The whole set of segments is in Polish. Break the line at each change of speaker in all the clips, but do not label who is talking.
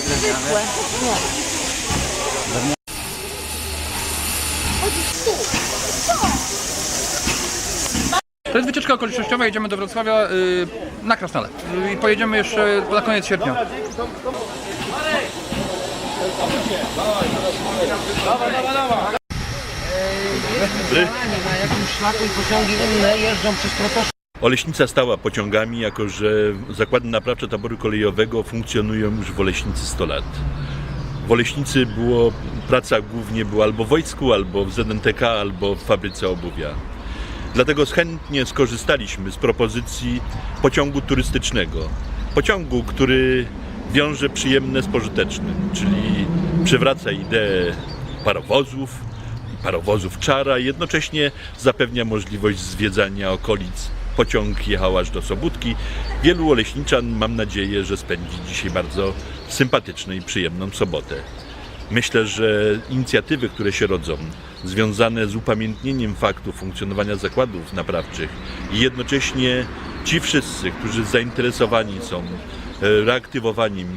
Zwykłe. Nie.
To jest wycieczka okolicznościowa, jedziemy do Wrocławia y, na Krasnale. I pojedziemy jeszcze na koniec sierpnia.
na jakimś szlaku i pociągi inne jeżdżą przez protosze.
Oleśnica stała pociągami, jako że zakłady naprawcze taboru kolejowego funkcjonują już w Oleśnicy 100 lat. W Oleśnicy było, praca głównie była albo w wojsku, albo w ZNTK, albo w fabryce obuwia. Dlatego chętnie skorzystaliśmy z propozycji pociągu turystycznego. Pociągu, który wiąże przyjemne z pożytecznym, czyli przywraca ideę parowozów, parowozów czara jednocześnie zapewnia możliwość zwiedzania okolic. Pociąg jechał aż do Sobótki. Wielu oleśniczan mam nadzieję, że spędzi dzisiaj bardzo sympatyczną i przyjemną sobotę. Myślę, że inicjatywy, które się rodzą, związane z upamiętnieniem faktu funkcjonowania zakładów naprawczych i jednocześnie ci wszyscy, którzy zainteresowani są e, reaktywowaniem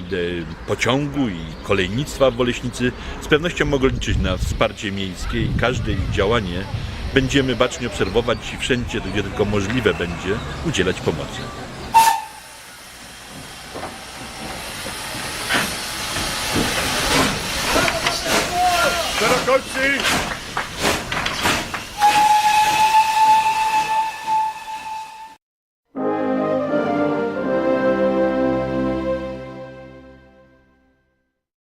pociągu i kolejnictwa w Oleśnicy, z pewnością mogą liczyć na wsparcie miejskie i każde ich działanie będziemy bacznie obserwować i wszędzie, gdzie tylko możliwe będzie, udzielać pomocy.
Szerokowcy